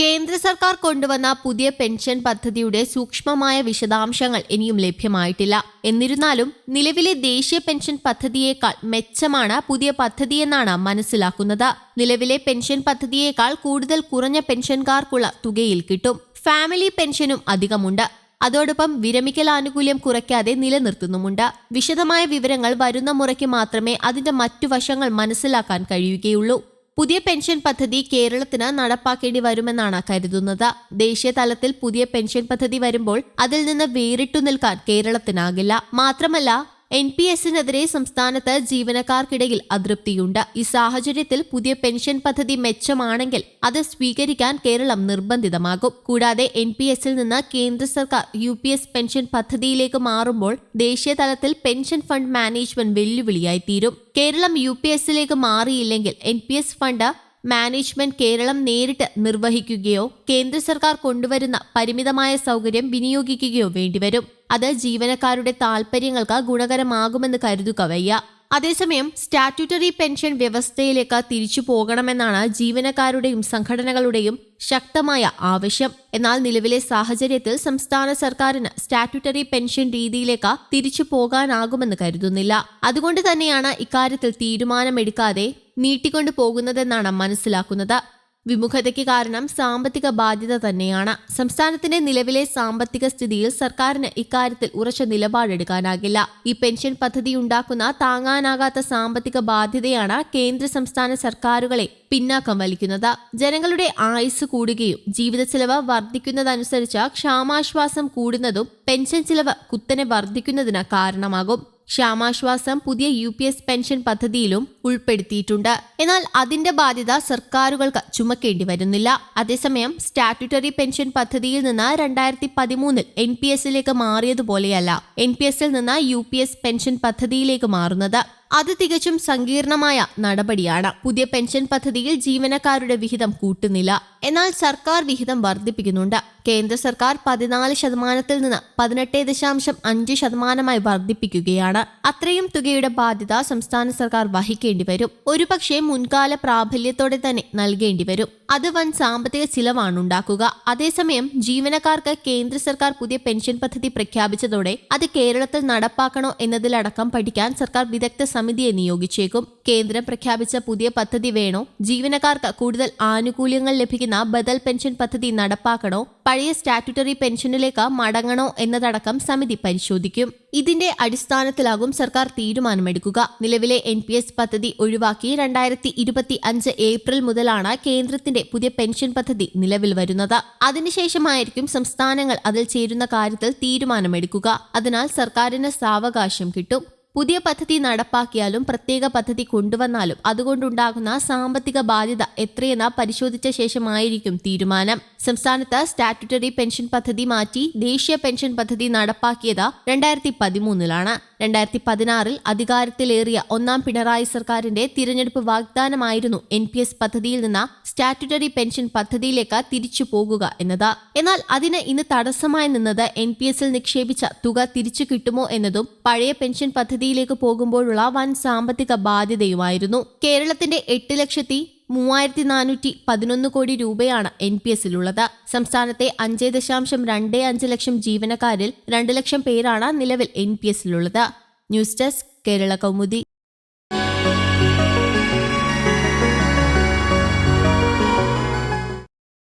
കേന്ദ്ര സർക്കാർ കൊണ്ടുവന്ന പുതിയ പെൻഷൻ പദ്ധതിയുടെ സൂക്ഷ്മമായ വിശദാംശങ്ങൾ ഇനിയും ലഭ്യമായിട്ടില്ല. എന്നിരുന്നാലും നിലവിലെ ദേശീയ പെൻഷൻ പദ്ധതിയേക്കാൾ മെച്ചമാണ് പുതിയ പദ്ധതിയെന്നാണ് മനസ്സിലാക്കുന്നത്. നിലവിലെ പെൻഷൻ പദ്ധതിയേക്കാൾ കൂടുതൽ കുറഞ്ഞ പെൻഷൻകാർക്കുള്ള തുകയിൽ കിട്ടും. ഫാമിലി പെൻഷനും അധികമുണ്ട്. അതോടൊപ്പം വിരമിക്കൽ ആനുകൂല്യം കുറയ്ക്കാതെ നിലനിർത്തുന്നുമുണ്ട്. വിശദമായ വിവരങ്ങൾ വരുന്ന മുറയ്ക്ക് മാത്രമേ അതിന്റെ മറ്റു വശങ്ങൾ മനസ്സിലാക്കാൻ കഴിയുകയുള്ളൂ. പുതിയ പെൻഷൻ പദ്ധതി കേരളത്തിന് നടപ്പാക്കേണ്ടി വരുമെന്നാണ് കരുതുന്നത്. ദേശീയ തലത്തിൽ പുതിയ പെൻഷൻ പദ്ധതി വരുമ്പോൾ അതിൽ നിന്ന് വേറിട്ടു നിൽക്കാൻ കേരളത്തിനാകില്ല. മാത്രമല്ല എൻ പി എസിനെതിരെ സംസ്ഥാനത്ത് ജീവനക്കാർക്കിടയിൽ അതൃപ്തിയുണ്ട്. ഈ സാഹചര്യത്തിൽ പുതിയ പെൻഷൻ പദ്ധതി മെച്ചമാണെങ്കിൽ അത് സ്വീകരിക്കാൻ കേരളം നിർബന്ധിതമാകും. കൂടാതെ എൻ പി എസിൽ നിന്ന് കേന്ദ്ര സർക്കാർ യു പി എസ് പെൻഷൻ പദ്ധതിയിലേക്ക് മാറുമ്പോൾ ദേശീയ തലത്തിൽ പെൻഷൻ ഫണ്ട് മാനേജ്മെന്റ് വെല്ലുവിളിയായി തീരും കേരളം യു പി എസിലേക്ക് മാറിയില്ലെങ്കിൽ N P S fund management Keralam നേരിട്ട് നിർവഹിക്കുകയോ കേന്ദ്ര സർക്കാർ കൊണ്ടുവരുന്ന പരിമിതമായ സൗകര്യം വിനിയോഗിക്കുകയോ വേണ്ടിവരും. അത് ജീവനക്കാരുടെ താൽപ്പര്യങ്ങൾക്ക് ഗുണകരമാകുമെന്ന് കരുതുക വയ്യ. അതേസമയം സ്റ്റാറ്റ്യൂട്ടറി പെൻഷൻ വ്യവസ്ഥയിലേക്ക് തിരിച്ചു പോകണമെന്നാണ് ജീവനക്കാരുടെയും സംഘടനകളുടെയും ശക്തമായ ആവശ്യം. എന്നാൽ നിലവിലെ സാഹചര്യത്തിൽ സംസ്ഥാന സർക്കാരിന് സ്റ്റാറ്റ്യൂട്ടറി പെൻഷൻ രീതിയിലേക്ക് തിരിച്ചു പോകാനാകുമെന്ന് കരുതുന്നില്ല. അതുകൊണ്ട് തന്നെയാണ് ഇക്കാര്യത്തിൽ തീരുമാനമെടുക്കാതെ നീട്ടിക്കൊണ്ടു പോകുന്നതെന്നാണ് മനസ്സിലാക്കുന്നത്. വിമുഖതയ്ക്ക് കാരണം സാമ്പത്തിക ബാധ്യത തന്നെയാണ്. സംസ്ഥാനത്തിന്റെ നിലവിലെ സാമ്പത്തിക സ്ഥിതിയിൽ സർക്കാരിന് ഇക്കാര്യത്തിൽ ഉറച്ച നിലപാടെടുക്കാനാകില്ല. ഈ പെൻഷൻ പദ്ധതി ഉണ്ടാക്കുന്ന താങ്ങാനാകാത്ത സാമ്പത്തിക ബാധ്യതയാണ് കേന്ദ്ര സംസ്ഥാന സർക്കാരുകളെ പിന്നാക്കം വലിക്കുന്നത്. ജനങ്ങളുടെ ആയുസ് കൂടുകയും ജീവിത ചെലവ് വർദ്ധിക്കുന്നതനുസരിച്ച് ക്ഷാമാശ്വാസം കൂടുന്നതും പെൻഷൻ ചിലവ് കുത്തനെ വർദ്ധിക്കുന്നതിന് കാരണമാകും. ക്ഷാമാശ്വാസം പുതിയ യു പി എസ് പെൻഷൻ പദ്ധതിയിലും ഉൾപ്പെടുത്തിയിട്ടുണ്ട്. എന്നാൽ അതിന്റെ ബാധ്യത സർക്കാരുകൾക്ക് ചുമക്കേണ്ടി വരുന്നില്ല. അതേസമയം സ്റ്റാറ്റ്യൂട്ടറി പെൻഷൻ പദ്ധതിയിൽ നിന്ന് രണ്ടായിരത്തി പതിമൂന്നിൽ എൻ പി എസിലേക്ക് മാറിയതുപോലെയല്ല. എൻ പി എസിൽ നിന്ന് യു പി എസ് പെൻഷൻ പദ്ധതിയിലേക്ക് മാറുന്നത്. അത് തികച്ചും സങ്കീർണമായ നടപടിയാണ്. പുതിയ പെൻഷൻ പദ്ധതിയിൽ ജീവനക്കാരുടെ വിഹിതം കൂട്ടുന്നില്ല. എന്നാൽ സർക്കാർ വിഹിതം വർദ്ധിപ്പിക്കുന്നുണ്ട്. കേന്ദ്ര സർക്കാർ പതിനാല് ശതമാനത്തിൽ നിന്ന് പതിനെട്ട് ദശാംശം അഞ്ച് ശതമാനമായി വർദ്ധിപ്പിക്കുകയാണ്. അത്രയും തുകയുടെ ബാധ്യത സംസ്ഥാന സർക്കാർ വഹിക്കേണ്ടി വരും. ഒരുപക്ഷെ മുൻകാല പ്രാബല്യത്തോടെ തന്നെ നൽകേണ്ടി വരും. അത് വൻ സാമ്പത്തിക ചിലവാണ് ഉണ്ടാക്കുക. അതേസമയം ജീവനക്കാർക്ക് കേന്ദ്ര സർക്കാർ പുതിയ പെൻഷൻ പദ്ധതി പ്രഖ്യാപിച്ചതോടെ അത് കേരളത്തിൽ നടപ്പാക്കണോ എന്നതിലടക്കം പഠിക്കാൻ സർക്കാർ വിദഗ്ധ സമിതിയെ നിയോഗിച്ചേക്കും. കേന്ദ്രം പ്രഖ്യാപിച്ച പുതിയ പദ്ധതി വേണോ? ജീവനക്കാർക്ക് കൂടുതൽ ആനുകൂല്യങ്ങൾ ലഭിക്കുന്ന ബദൽ പെൻഷൻ പദ്ധതി നടപ്പാക്കണോ? പഴയ സ്റ്റാറ്റ്യൂട്ടറി പെൻഷനിലേക്ക് മടങ്ങണോ എന്നതടക്കം സമിതി പരിശോധിക്കും. ഇതിന്റെ അടിസ്ഥാനത്തിലാകും സർക്കാർ തീരുമാനമെടുക്കുക. നിലവിലെ എൻ പി എസ് പദ്ധതി ഒഴിവാക്കി രണ്ടായിരത്തി ഇരുപത്തി അഞ്ച് ഏപ്രിൽ മുതലാണ് കേന്ദ്രത്തിന്റെ പുതിയ പെൻഷൻ പദ്ധതി നിലവിൽ വരുന്നത്. അതിനുശേഷമായിരിക്കും സംസ്ഥാനങ്ങൾ അതിൽ ചേരുന്ന കാര്യത്തിൽ തീരുമാനമെടുക്കുക. അതിനാൽ സർക്കാരിന് സാവകാശം കിട്ടും. പുതിയ പദ്ധതി നടപ്പാക്കിയാലും പ്രത്യേക പദ്ധതി കൊണ്ടുവന്നാലും അതുകൊണ്ടുണ്ടാകുന്ന സാമ്പത്തിക ബാധ്യത എത്രയെന്ന് പരിശോധിച്ച ശേഷമായിരിക്കും തീരുമാനം. സംസ്ഥാനത്ത് സ്റ്റാറ്റ്യൂട്ടറി പെൻഷൻ പദ്ധതി മാറ്റി ദേശീയ പെൻഷൻ പദ്ധതി നടപ്പാക്കിയത് രണ്ടായിരത്തി പതിമൂന്നിലാണ് രണ്ടായിരത്തി പതിനാറിൽ അധികാരത്തിലേറിയ ഒന്നാം പിണറായി സർക്കാരിന്റെ തിരഞ്ഞെടുപ്പ് വാഗ്ദാനമായിരുന്നു എൻ പി എസ് പദ്ധതിയിൽ നിന്ന് സ്റ്റാറ്റ്യൂട്ടറി പെൻഷൻ പദ്ധതിയിലേക്ക് തിരിച്ചു പോകുക എന്നത്. എന്നാൽ അതിന് ഇന്ന് തടസ്സമായി നിന്നത് എൻ പി എസിൽ നിക്ഷേപിച്ച തുക തിരിച്ചു കിട്ടുമോ എന്നതും പഴയ പെൻഷൻ പദ്ധതിയിലേക്ക് പോകുമ്പോഴുള്ള വൻ സാമ്പത്തിക ബാധ്യതയുമായിരുന്നു. കേരളത്തിന്റെ എട്ട് ലക്ഷത്തി മൂവായിരത്തി നാനൂറ്റി പതിനൊന്ന് കോടി രൂപയാണ് എൻ പി എസിലുള്ളത്. സംസ്ഥാനത്തെ അഞ്ച് ദശാംശം രണ്ട് അഞ്ച് ലക്ഷം ജീവനക്കാരിൽ രണ്ട് ലക്ഷം പേരാണ് നിലവിൽ N P എസിലുള്ളത്. News desk Kerala Kaumudi.